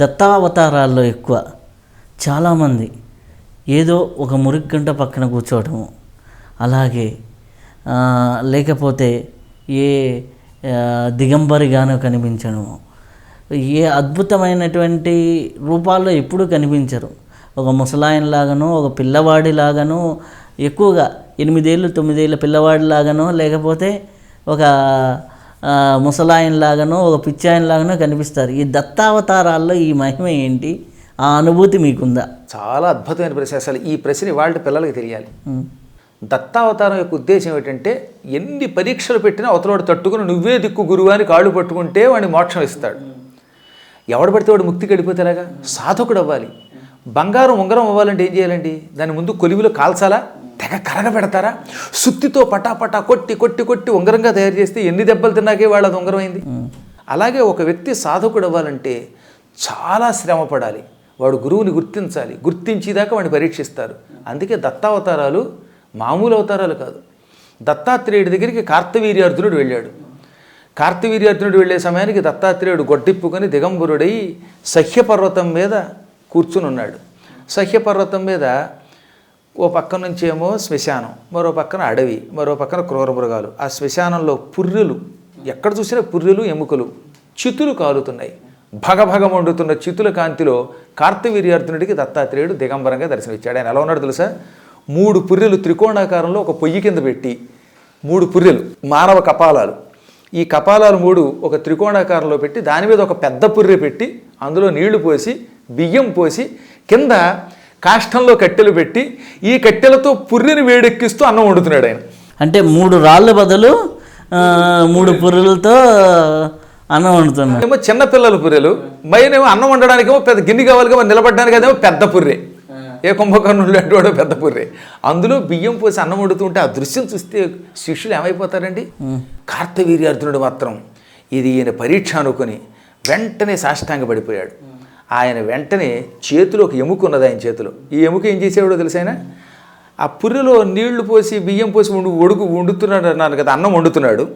దత్తావతారాల్లో ఎక్కువ. చాలామంది ఏదో ఒక మురిగ్గంట పక్కన కూర్చోవటము. అలాగే లేకపోతే ఏ దిగంబరిగానో కనిపించడము ఏ అద్భుతమైనటువంటి రూపాల్లో ఎప్పుడూ కనిపించరు. ఒక ముసలాయనలాగానో ఒక పిల్లవాడిలాగానో ఎక్కువగా ఎనిమిదేళ్ళు తొమ్మిదేళ్ళ పిల్లవాడిలాగానో లేకపోతే ఒక ముసలాయనలాగానో ఒక పిచ్చాయనలాగానో కనిపిస్తారు. ఈ దత్తావతారాల్లో ఈ మహిమ ఏంటి? ఆ అనుభూతి మీకుందా? చాలా అద్భుతమైన ప్రశ్న. అసలు ఈ ప్రశ్న వాళ్ళ పిల్లలకి తెలియాలి. దత్తావతారం యొక్క ఉద్దేశం ఏంటంటే ఎన్ని పరీక్షలు పెట్టినా అవతలవాడు తట్టుకుని నువ్వే దిక్కు గురువు అని కాళ్ళు పట్టుకుంటే వాడిని మోక్షం ఇస్తాడు. ఎవడు పడితే వాడు ముక్తికి వెళ్ళిపోతేలాగా సాధకుడు అవ్వాలి. బంగారం ఉంగరం అవ్వాలంటే ఏం చేయాలండి? దాని ముందు కొలివిలో కాల్చాలా? తెగ కరగ పెడతారా? సుత్తితో పటాపటా కొట్టి కొట్టి కొట్టి ఉంగరంగా తయారు చేస్తే ఎన్ని దెబ్బలు తిన్నాకే వాళ్ళ అది ఉంగరం అయింది? అలాగే ఒక వ్యక్తి సాధకుడు అవ్వాలంటే చాలా శ్రమ పడాలి వాడు గురువుని గుర్తించాలి. గుర్తించేదాకా వాడిని పరీక్షిస్తారు. అందుకే దత్తావతారాలు మామూలు అవతారాలు కాదు. దత్తాత్రేయుడి దగ్గరికి కార్తవీర్యార్జునుడు వెళ్ళాడు. కార్తవీర్యార్జునుడు వెళ్ళే సమయానికి దత్తాత్రేయుడు గొడ్డిప్పుకొని దిగంబరుడై సహ్యపర్వతం మీద కూర్చుని ఉన్నాడు సహ్యపర్వతం మీద ఓ పక్క నుంచేమో ఏమో శ్మశానం మరో పక్కన అడవి మరో పక్కన క్రూర మృగాలు. ఆ శ్మశానంలో పుర్రెలు ఎక్కడ చూసినా పుర్రెలు ఎముకలు చితులు కాలుతున్నాయి. భగభగ వండుతున్న చితుల కాంతిలో కార్తవీర్యార్జునుడికి దత్తాత్రేయుడు దిగంబరంగా దర్శనమిచ్చాడు. ఆయన ఎలా ఉన్నాడు తెలుసా? మూడు పుర్రెలు త్రికోణాకారంలో ఒక పొయ్యి కింద పెట్టి మూడు పుర్రెలు మానవ కపాలాలు. ఈ కపాలాలు మూడు ఒక త్రికోణాకారంలో పెట్టి దాని మీద ఒక పెద్ద పుర్రె పెట్టి అందులో నీళ్ళు పోసి బియ్యం పోసి కింద కాష్టంలో కట్టెలు పెట్టి ఈ కట్టెలతో పుర్రెని వేడెక్కిస్తూ అన్నం వండుతున్నాడు ఆయన. అంటే మూడు రాళ్ళ బదులు మూడు పుర్రెలతో అన్నం వండుతున్నారు ఏమో చిన్న పిల్లల పుర్రెలు మైనేమో అన్నం వండడానికేమో పెద్ద గిన్నె కావాలిగా నిలబడడానికి అదేమో పెద్ద పుర్రె. ఏ కుంభకర్ణుడు అటువంటి పెద్ద పుర్రె. అందులో బియ్యం పోసి అన్నం వండుతుంటే ఆ దృశ్యం చూస్తే శిష్యులు ఏమైపోతారండి? కార్తవీర్యార్జునుడు మాత్రం ఇది ఈయన పరీక్ష అనుకుని వెంటనే సాష్టాంగ పడిపోయాడు ఆయన వెంటనే చేతిలో ఒక ఎముక ఉన్నది ఆయన చేతిలో. ఈ ఎముక ఏం చేసేవాడో తెలుసా ఆ పుర్రెలో నీళ్ళు పోసి బియ్యం పోసి ఉండు ఉడుకు వండుతున్నాడు అన్నాను కదా అన్నం వండుతున్నాడు.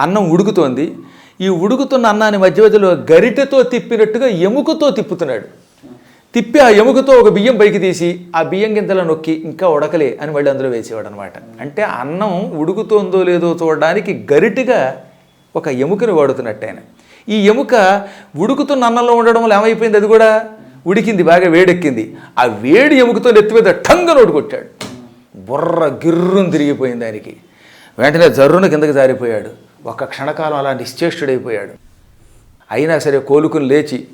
అన్నం ఉడుకుతోంది. ఈ ఉడుకుతున్న అన్నాన్ని మధ్య మధ్యలో గరిటెతో తిప్పినట్టుగా ఎముకతో తిప్పుతున్నాడు. తిప్పి ఆ ఎముకతో ఒక బియ్యం పైకి తీసి ఆ బియ్యం గింతలో నొక్కి ఇంకా ఉడకలే అని మళ్ళీ అందులో వేసేవాడు అనమాట అంటే అన్నం ఉడుకుతోందో లేదో చూడడానికి గరిటిగా ఒక ఎముకని వాడుతున్నట్టు ఆయన. ఈ ఎముక ఉడుకుతున్న అన్నంలో ఉండడం వల్ల ఏమైపోయింది? అది కూడా ఉడికింది బాగా వేడెక్కింది. ఆ వేడి ఎముకతో నెత్తి మీద టంగ నోటు కొట్టాడు. బుర్ర గిర్రును తిరిగిపోయింది దానికి వెంటనే జర్రున కిందకి జారిపోయాడు. ఒక్క క్షణకాలం అలా నిశ్చేష్టుడైపోయాడు. అయినా సరే కోలుకుని లేచి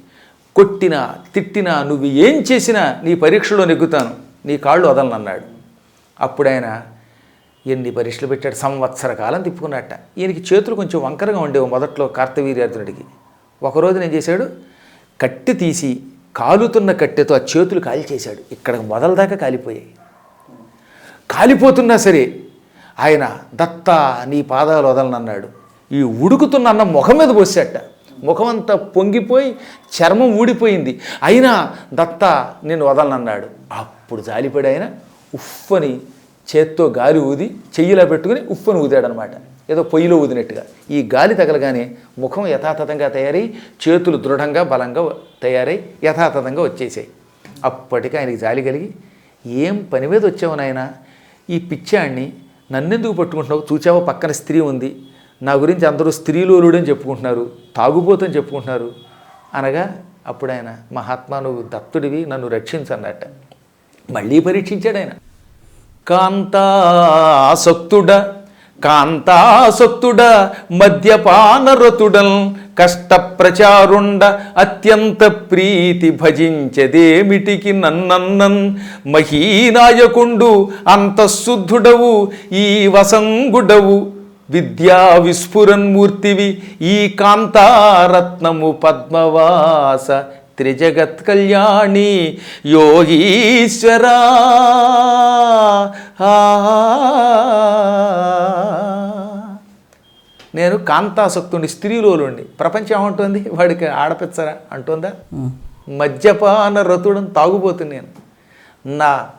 కొట్టినా తిట్టినా నువ్వు ఏం చేసినా నీ పరీక్షలో నెగ్గుతాను నీ కాళ్ళు వదలనన్నాడు. అప్పుడు ఆయన ఎన్ని పరీక్షలు పెట్టాడు? సంవత్సర కాలం తిప్పుకున్నట్ట. ఈయనకి చేతులు కొంచెం వంకరగా ఉండేవి మొదట్లో కార్తవీర్యార్జునుడికి. ఒకరోజు నేను చేశాడు? కట్టె తీసి కాలుతున్న కట్టెతో ఆ చేతులు కాల్చేశాడు. ఇక్కడ మొదలదాకా కాలిపోయాయి. కాలిపోతున్నా సరే ఆయన దత్త నీ పాదాలు వదలనన్నాడు ఈ ఉడుకుతున్న అన్న ముఖం మీద పోసేట. ముఖం అంతా పొంగిపోయి చర్మం ఊడిపోయింది. అయినా దత్త నేను వదలనన్నాడు. అప్పుడు జాలిపడి ఆయన ఉఫ్ఫని చేత్తో గాలి ఊది చెయ్యిలా పెట్టుకుని ఉప్పును ఊదాడనమాట. ఏదో పొయ్యిలో ఊదినట్టుగా. ఈ గాలి తగలగానే ముఖం యథాతథంగా తయారై చేతులు దృఢంగా బలంగా తయారై యథాతథంగా వచ్చేసాయి. అప్పటికి ఆయనకి జాలి కలిగి ఏం పని మీద వచ్చావు నాయన? ఈ పిచ్చాడిని నన్నెందుకు పట్టుకుంటున్నావు? చూచావో? పక్కన స్త్రీ ఉంది. నా గురించి అందరూ స్త్రీలోలుడని చెప్పుకుంటున్నారు. తాగుబోతని చెప్పుకుంటున్నారు. అనగా అప్పుడు ఆయన మహాత్మా నువ్వు దత్తుడివి నన్ను రక్షించన్నట్ట మళ్ళీ పరీక్షించాడు ఆయన. కాంతాసక్తుడ కాంతాసక్తుడ మద్యపానరతుడల్ కష్టప్రచారుండ అత్యంత ప్రీతి భజించదేమిటికి నన్నన్నన్ మహీనాయకుండు అంతఃశుద్ధుడవు ఈ వసంగుడవు విద్యా విస్ఫురన్మూర్తివి ఈ కాంతారత్నము పద్మవాస త్రిజగత్ కళ్యాణి యోగీశ్వరా. నేను కాంతాసక్తుని స్త్రీలోలుండి ప్రపంచం ఏమంటుంది? వాడికి ఆడపిచ్చరా అంటుందా? మద్యపాన రతుడని తాగుబోతుంది నేను. నా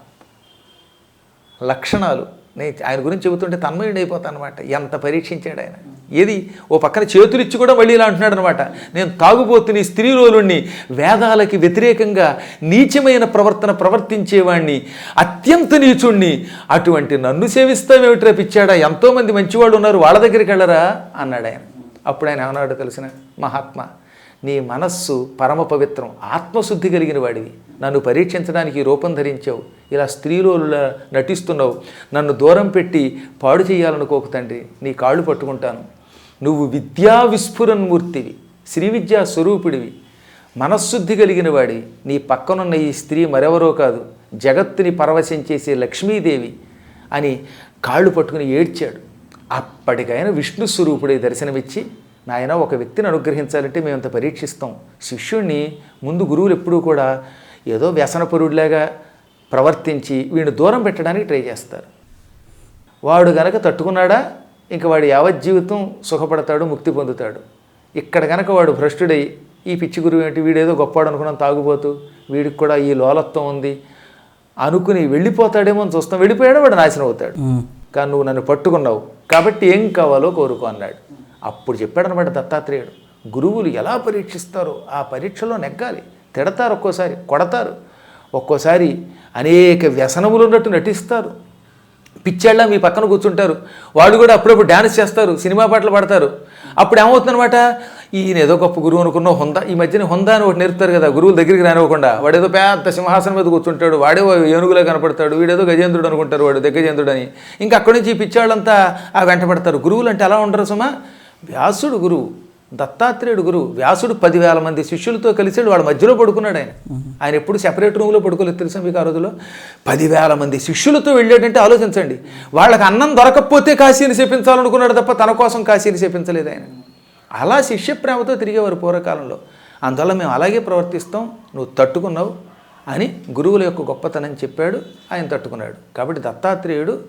లక్షణాలు. నేను ఆయన గురించి చెబుతుంటే తన్మయుడు అయిపోతాను అనమాట ఎంత పరీక్షించాడు ఆయన? ఏది? ఓ పక్కన చేతులు ఇచ్చి కూడా మళ్ళీ ఇలా అంటున్నాడు అనమాట నేను తాగుబోతుని స్త్రీలోలుణ్ణి వేదాలకి వ్యతిరేకంగా నీచమైన ప్రవర్తన ప్రవర్తించేవాణ్ణి అత్యంత నీచుణ్ణి. అటువంటి నన్ను సేవిస్తావేమిట్రా పిచ్చాడా? ఎంతోమంది మంచివాళ్ళు ఉన్నారు వాళ్ళ దగ్గరికి వెళ్ళరా? అన్నాడు ఆయన. అప్పుడు ఆయన ఏమన్నాడు తెలిసిన? మహాత్మ నీ మనస్సు పరమ పవిత్రం ఆత్మశుద్ధి కలిగిన వాడివి. నన్ను పరీక్షించడానికి రూపం ధరించావు. ఇలా స్త్రీలో నటిస్తున్నావు. నన్ను దూరం పెట్టి పాడు చేయాలనుకోకు తండ్రి. నీ కాళ్ళు పట్టుకుంటాను. నువ్వు విద్యా విస్ఫురన్మూర్తివి శ్రీ విద్యా స్వరూపుడివి మనశ్శుద్ధి కలిగిన వాడి నీ పక్కనున్న ఈ స్త్రీ మరెవరో కాదు జగత్తుని పరవశం చేసే లక్ష్మీదేవి అని కాళ్ళు పట్టుకుని ఏడ్చాడు. అప్పటికైనా విష్ణు స్వరూపుడే దర్శనమిచ్చి నాయన ఒక వ్యక్తిని అనుగ్రహించాలంటే మేము పరీక్షిస్తాం. శిష్యుణ్ణి ముందు గురువులు ఎప్పుడూ కూడా ఏదో వ్యసనపరుడిలాగా ప్రవర్తించి వీడిని దూరం పెట్టడానికి ట్రై చేస్తారు. వాడు గనక తట్టుకున్నాడా? ఇంక వాడు యావత్ జీవితం సుఖపడతాడు ముక్తి పొందుతాడు. ఇక్కడ గనక వాడు భ్రష్టుడై ఈ పిచ్చి గురువు ఏంటి? వీడేదో గొప్పవాడు అనుకున్నాం తాగుబోతూ. వీడికి కూడా ఈ లోలత్వం ఉంది. అనుకుని వెళ్ళిపోతాడేమో అని చూస్తాం. వెళ్ళిపోయాడు వాడు నాశనం అవుతాడు. కానీ నువ్వు నన్ను పట్టుకున్నావు. కాబట్టి ఏం కావాలో కోరుకో అన్నాడు. అప్పుడు చెప్పాడనమాట దత్తాత్రేయుడు. గురువులు ఎలా పరీక్షిస్తారో ఆ పరీక్షలో నెగ్గాలి. తిడతారు ఒక్కోసారి కొడతారు. ఒక్కోసారి అనేక వ్యసనములు ఉన్నట్టు నటిస్తారు. పిచ్చాళ్ళ మీ పక్కన కూర్చుంటారు. వాళ్ళు కూడా అప్పుడప్పుడు డ్యాన్స్ చేస్తారు సినిమా పాటలు పాడతారు. అప్పుడు ఏమవుతుందనమాట ఈయన ఏదో గొప్ప గురువు అనుకున్న హొంద ఈ మధ్యన హొంద అని ఒకటి నేర్పుతారు కదా గురువుల దగ్గరికి రానివ్వకుండా. వాడు ఏదో పెద్ద సింహాసనం మీద కూర్చుంటాడు వాడే ఓ ఏనుగులా కనపడతాడు వీడేదో గజేంద్రుడు అనుకుంటారు వాడు దిగ్గజేంద్రుడు అని. ఇంకా అక్కడి నుంచి ఈ పిచ్చాళ్ళంతా ఆ వెంటబడతారు గురువులు అంటే ఎలా ఉండరు సుమా. వ్యాసుడు గురువు. దత్తాత్రేయుడు గురువు వ్యాసుడు పదివేల మంది శిష్యులతో కలిసాడు వాడు మధ్యలో పడుకున్నాడు ఆయన. ఆయన ఎప్పుడు సెపరేట్ రూమ్లో పడుకోలేదు తెలుసా మీకు ఆ రోజులో పదివేల మంది శిష్యులతో వెళ్ళాడంటే ఆలోచించండి. వాళ్ళకి అన్నం దొరకకపోతే కాశీని చేపించాలనుకున్నాడు తప్ప తన కోసం కాశీని చేపించలేదు ఆయన. అలా శిష్య ప్రేమతో తిరిగేవారు పూర్వకాలంలో. అందువల్ల మేము అలాగే ప్రవర్తిస్తాం నువ్వు తట్టుకున్నావు అని గురువుల యొక్క గొప్పతనం చెప్పాడు ఆయన తట్టుకున్నాడు. కాబట్టి దత్తాత్రేయుడు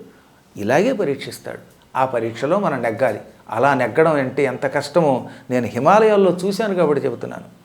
ఇలాగే పరీక్షిస్తాడు. ఆ పరీక్షలో మనం నెగ్గాలి. అలా నెగ్గడం అంటే ఎంత కష్టమో నేను హిమాలయాల్లో చూశాను కాబట్టి చెబుతున్నాను.